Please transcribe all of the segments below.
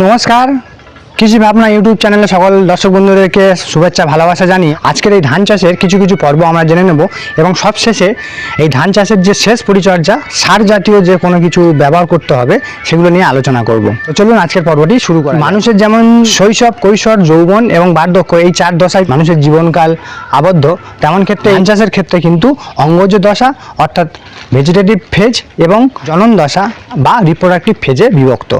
নমস্কার কৃষি ভাবনা ইউটিউব চ্যানেলে সকল দর্শক বন্ধুদেরকে শুভেচ্ছা, ভালোবাসা জানিয়ে আজকের এই ধান চাষের কিছু কিছু পর্ব আমরা জেনে নেব এবং সবশেষে এই ধান চাষের যে শেষ পরিচর্যা, সার জাতীয় যে কোনো কিছু ব্যবহার করতে হবে, সেগুলো নিয়ে আলোচনা করব। তো চলুন আজকের পর্বটি শুরু করা মানুষের যেমন শৈশব, কৈশোর, যৌবন এবং বার্ধক্য এই চার দশায় মানুষের জীবনকাল আবদ্ধ, তেমন ক্ষেত্রে ধান চাষের ক্ষেত্রে কিন্তু অঙ্গজ দশা, অর্থাৎ ভেজিটেটিভ ফেজ এবং জনন দশা বা রিপ্রোডাক্টিভ ফেজে বিভক্ত।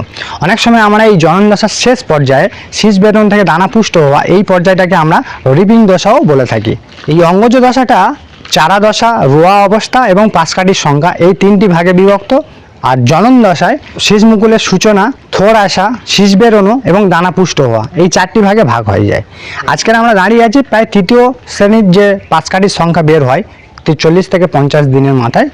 অনেক সময় আমরা এই জনন দশার শেষ পর্যায়ে শীষ বেদন থেকে দানা পুষ্ট হওয়া এই পর্যায়টাকে আমরা রিপিং দশাও বলে থাকি। এই অঙ্গজ দশাটা চারা দশা, রোয়া অবস্থা এবং পাঁচকাঠির সংখ্যা এই তিনটি ভাগে বিভক্ত। আর জনন দশায় শীষ মুকুলের সূচনা, থোর আসা, শীষ বেরোনো এবং দানা পুষ্ট হওয়া, এই চারটি ভাগে ভাগ হয়ে যায়। আজকের আমরা দাঁড়িয়ে আছি প্রায় তৃতীয় শ্রেণির যে পাঁচকাঠির সংখ্যা বের হয় চল্লিশ থেকে পঞ্চাশ দিনের মাথায়,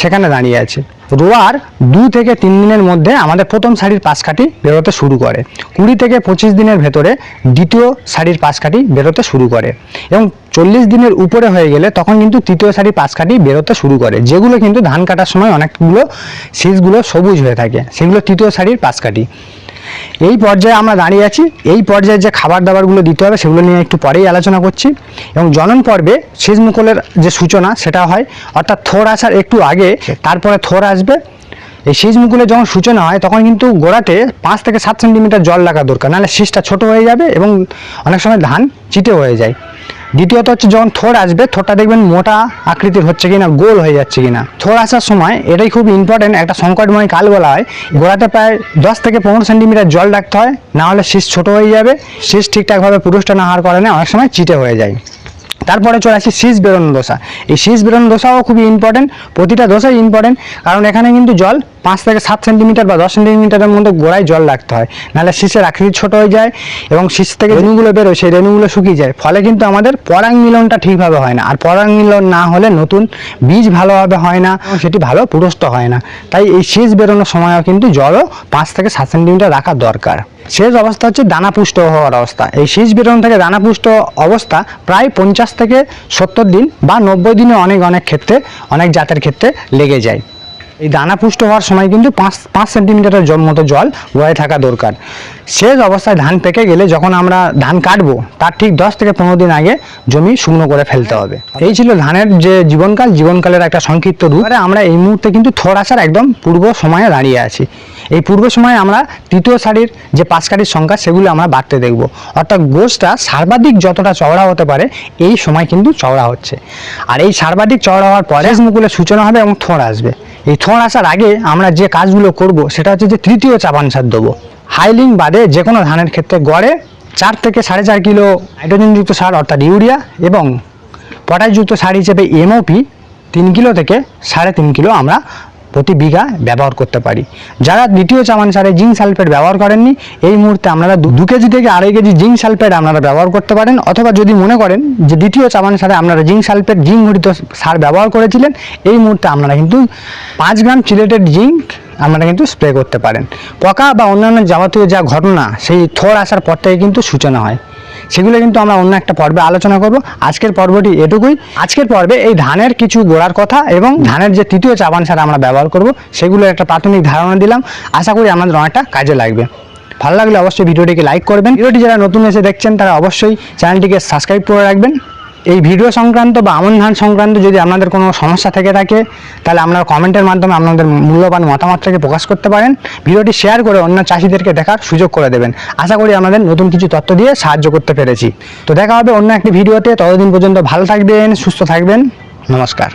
সেখানে দাঁড়িয়ে আছে। রোয়ার দু থেকে তিন দিনের মধ্যে আমাদের প্রথম শাড়ির পাশকাঠি বেরোতে শুরু করে। কুড়ি থেকে পঁচিশ দিনের ভেতরে দ্বিতীয় শাড়ির পাশকাঠি বেরোতে শুরু করে এবং চল্লিশ দিনের উপরে হয়ে গেলে তখন কিন্তু তৃতীয় শাড়ির পাশকাঠি বেরোতে শুরু করে, যেগুলো কিন্তু ধান কাটার সময় অনেকগুলো শীষগুলো সবুজ হয়ে থাকে, সেগুলো তৃতীয় শাড়ির পাশকাঠি। এই পর্যায়ে আমরা দাঁড়িয়ে আছি। এই পর্যায়ে যে খাবার দাবারগুলো দিতে হবে, সেগুলো নিয়ে একটু পরেই আলোচনা করছি। এবং জনন পর্বে মুকুলের যে সূচনা, সেটা হয়, অর্থাৎ থোর আসার একটু আগে, তারপরে থোর আসবে। এই শীষ মুকুলের যখন সূচনা হয়, তখন কিন্তু গোড়াতে পাঁচ থেকে সাত সেন্টিমিটার জল লাগা দরকার। নাহলে শীষটা ছোট হয়ে যাবে এবং অনেক সময় ধান চিটে হয়ে যায়। দ্বিতীয়ত হচ্ছে যখন থোর আসবে, থোরটা দেখবেন মোটা আকৃতির হচ্ছে কিনা, গোল হয়ে যাচ্ছে কিনা। থোর আসার সময় এটাই খুব ইম্পর্টেন্ট একটা সংকটময় কাল বলা হয়, গোড়াতে প্রায় দশ থেকে পনেরো সেন্টিমিটার জল রাখতে হয়, না হলে শীষ ছোট হয়ে যাবে, শীষ ঠিকঠাকভাবে পুরুষটা না হওয়ার কারণে অনেক সময় চিটে হয়ে যায়। তারপরে চলে আসি শীষ বেরোনো দশা এই শীষ বেরোনো দশাও খুবই ইম্পর্টেন্ট প্রতিটা দশাই ইম্পর্টেন্ট কারণ এখানে কিন্তু জল পাঁচ থেকে সাত সেন্টিমিটার বা দশ সেন্টিমিটারের মধ্যে গোড়ায় জল রাখতে হয়। নাহলে শীষের আকৃতি ছোট হয়ে যায় এবং শীষ থেকে রেণুগুলো বেরোয় সেই রেণুগুলো শুকিয়ে যায়। ফলে কিন্তু আমাদের পরাং মিলনটা ঠিকভাবে হয় না। আর পরাং মিলন না হলে নতুন বীজ ভালোভাবে হয় না সেটি ভালো পুরস্ত হয় না। তাই এই শীষ বেরোনোর সময়ও কিন্তু জলও পাঁচ থেকে সাত সেন্টিমিটার রাখা দরকার। শেষ অবস্থা হচ্ছে দানাপুষ্ট হওয়ার অবস্থা। এই শীষ বিতরণ থেকে দানাপুষ্ট অবস্থা প্রায় পঞ্চাশ থেকে সত্তর দিন বা নব্বই দিনে অনেক অনেক ক্ষেত্রে, অনেক জাতের ক্ষেত্রে লেগে যায়। এই দানা পুষ্ট হওয়ার সময় কিন্তু পাঁচ পাঁচ সেন্টিমিটারের মতো জল গোড়ায় থাকা দরকার। শেষ অবস্থায় ধান পেকে গেলে যখন আমরা ধান কাটবো, তার ঠিক দশ থেকে পনেরো দিন আগে জমি শুকনো করে ফেলতে হবে। এই ছিল ধানের যে জীবনকাল, জীবনকালের একটা সংক্ষিপ্ত রূপ। আমরা এই মুহূর্তে কিন্তু থোড় আসার একদম পূর্ব সময়ে দাঁড়িয়ে আছি। এই পূর্ব সময়ে আমরা তৃতীয় সারির যে পাঁচকাঠির সংখ্যা, সেগুলো আমরা বাড়তে দেখব। অর্থাৎ গোষ্ঠটা সর্বাধিক যতটা চওড়া হতে পারে, এই সময় কিন্তু চওড়া হচ্ছে। আর এই সর্বাধিক চওড়া হওয়ার পরে মুকুলের সূচনা হবে এবং থোড় আসবে। এই থোড় আসার আগে আমরা যে কাজগুলো করব, সেটা হচ্ছে যে তৃতীয় চাপান সার দেবো। হাইলিং বাদে যে কোনো ধানের ক্ষেত্রে গড়ে চার থেকে সাড়ে চার কিলো নাইট্রোজেনযুক্ত সার, অর্থাৎ ইউরিয়া এবং পটাশযুক্ত সার হিসেবে এমওপি তিন কিলো থেকে সাড়ে তিন কিলো আমরা প্রতি বিঘা ব্যবহার করতে পারি। যারা দ্বিতীয় চামান সারে জিঙ্ক সালফেট ব্যবহার করেননি, এই মুহূর্তে আপনারা দু- কেজি থেকে আড়াই কেজি জিঙ্ক সালফেট আপনারা ব্যবহার করতে পারেন, অথবা যদি মনে করেন যে দ্বিতীয় চামান সারে আপনারা জিঙ্ক সালফেট, জিঙ্ক ঘটিত সার ব্যবহার করেছিলেন, এই মুহূর্তে আপনারা কিন্তু পাঁচ গ্রাম চিলেটেড জিঙ্ক আপনারা কিন্তু স্প্রে করতে পারেন। পকা বা অন্যান্য যাবতীয় যা ঘটনা, সেই থোড় আসার পর থেকে কিন্তু সূচনা হয়। সেগুলো কিন্তু আমরা অন্য একটা পর্বে আলোচনা করব। আজকের পর্বটি এটুকুই। আজকের পর্বে এই ধানের কিছু গোড়ার কথা এবং ধানের যে তৃতীয় চাবান সার আমরা ব্যবহার করব, সেগুলোর একটা প্রাথমিক ধারণা দিলাম। আশা করি আমাদের অনেকটা কাজে লাগবে। ভালো লাগলে অবশ্যই ভিডিওটিকে লাইক করবেন। ভিডিওটি যারা নতুন এসে দেখছেন, তারা অবশ্যই চ্যানেলটিকে সাবস্ক্রাইব করে রাখবেন। এই ভিডিও সংক্রান্ত বা আমন ধান সংক্রান্ত যদি আপনাদের কোনো সমস্যা থেকে থাকে, তাহলে আপনারা কমেন্টের মাধ্যমে আপনাদের মূল্যবান মতামতটাকে প্রকাশ করতে পারেন। ভিডিওটি শেয়ার করে অন্য চাষিদেরকে দেখার সুযোগ করে দেবেন। আশা করি আপনাদের নতুন কিছু তথ্য দিয়ে সাহায্য করতে পেরেছি। তো দেখা হবে অন্য একটি ভিডিওতে। ততদিন পর্যন্ত ভালো থাকবেন, সুস্থ থাকবেন। নমস্কার।